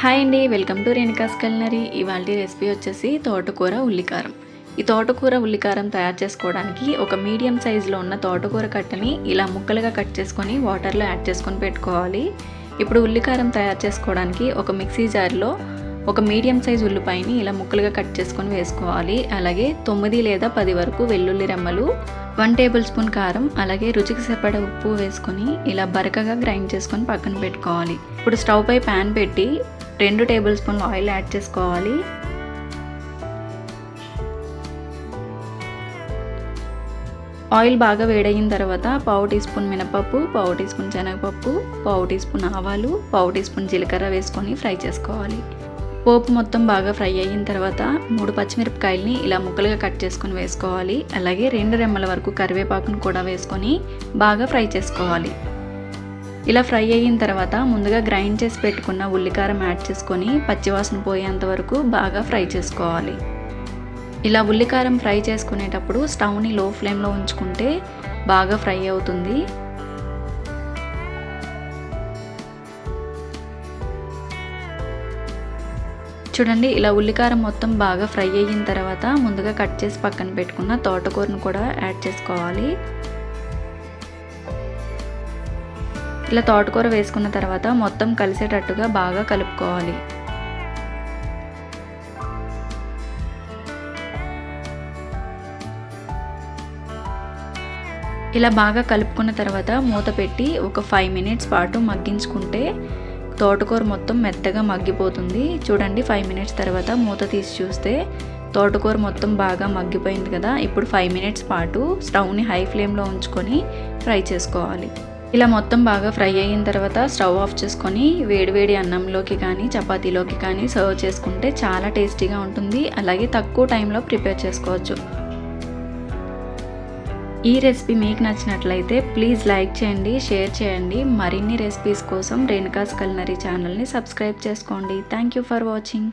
Hi అండి welcome to Renuka's culinary. ఇవాళ recipe వచ్చేసి తోటకూర ఉల్లికారం. ఈ తోటకూర ఉల్లికారం తయారు చేసుకోవడానికి ఒక మీడియం సైజులో ఉన్న తోటకూర కట్టని ఇలా ముక్కలుగా కట్ చేసుకొని వాటర్లో యాడ్ చేసుకొని పెట్టుకోవాలి. ఇప్పుడు ఉల్లికారం తయారు చేసుకోవడానికి ఒక మిక్సీ జార్లో ఒక మీడియం సైజ్ ఉల్లిపాయని ఇలా ముక్కలుగా కట్ చేసుకొని వేసుకోవాలి. అలాగే తొమ్మిది లేదా పది వరకు వెల్లుల్లి రెమ్మలు వన్ టేబుల్ స్పూన్ కారం అలాగే రుచికి సరిపడ ఉప్పు వేసుకొని ఇలా బరకగా గ్రైండ్ చేసుకొని పక్కన పెట్టుకోవాలి. ఇప్పుడు స్టవ్ పై ప్యాన్ పెట్టి రెండు టేబుల్ స్పూన్లు ఆయిల్ యాడ్ చేసుకోవాలి. ఆయిల్ బాగా వేడయిన తర్వాత పావు టీ స్పూన్ మినపప్పు పావు టీ స్పూన్ శనగపప్పు పావు టీ స్పూన్ ఆవాలు పావు టీ స్పూన్ జీలకర్ర వేసుకొని ఫ్రై చేసుకోవాలి. పోపు మొత్తం బాగా ఫ్రై అయిన తర్వాత మూడు పచ్చిమిరపకాయలని ఇలా ముక్కలుగా కట్ చేసుకొని వేసుకోవాలి. అలాగే రెండు రెమ్మల వరకు కరివేపాకును కూడా వేసుకొని బాగా ఫ్రై చేసుకోవాలి. ఇలా ఫ్రై అయిన తర్వాత ముందుగా గ్రైండ్ చేసి పెట్టుకున్న ఉల్లికారం యాడ్ చేసుకొని పచ్చివాసన పోయేంత వరకు బాగా ఫ్రై చేసుకోవాలి. ఇలా ఉల్లికారం ఫ్రై చేసుకునేటప్పుడు స్టవ్ని లో ఫ్లేమ్లో ఉంచుకుంటే బాగా ఫ్రై అవుతుంది. చూడండి ఇలా ఉల్లికారం మొత్తం బాగా ఫ్రై అయిన తర్వాత ముందుగా కట్ చేసి పక్కన పెట్టుకున్న తోటకూరను కూడా యాడ్ చేసుకోవాలి. ఇలా తోటకూర వేసుకున్న తర్వాత మొత్తం కలిసేటట్టుగా బాగా కలుపుకోవాలి. ఇలా బాగా కలుపుకున్న తర్వాత మూత పెట్టి ఒక ఫైవ్ మినిట్స్ పాటు మగ్గించుకుంటే తోటకూర మొత్తం మెత్తగా మగ్గిపోతుంది. చూడండి ఫైవ్ మినిట్స్ తర్వాత మూత తీసి చూస్తే తోటకూర మొత్తం బాగా మగ్గిపోయింది కదా. ఇప్పుడు ఫైవ్ మినిట్స్ పాటు స్టవ్ని హై ఫ్లేమ్లో ఉంచుకొని ఫ్రై చేసుకోవాలి. ఇలా మొత్తం బాగా ఫ్రై అయిన తర్వాత స్టవ్ ఆఫ్ చేసుకొని వేడివేడి అన్నంలోకి కానీ చపాతీలోకి కానీ సర్వ్ చేసుకుంటే చాలా టేస్టీగా ఉంటుంది. అలాగే తక్కువ టైంలో ప్రిపేర్ చేసుకోవచ్చు. ఈ రెసిపీ మీకు నచ్చినట్లయితే ప్లీజ్ లైక్ చేయండి షేర్ చేయండి మరిన్ని రెసిపీస్ కోసం రేణుకాస్ కల్నరీ ఛానల్ని సబ్స్క్రైబ్ చేసుకోండి thank you for watching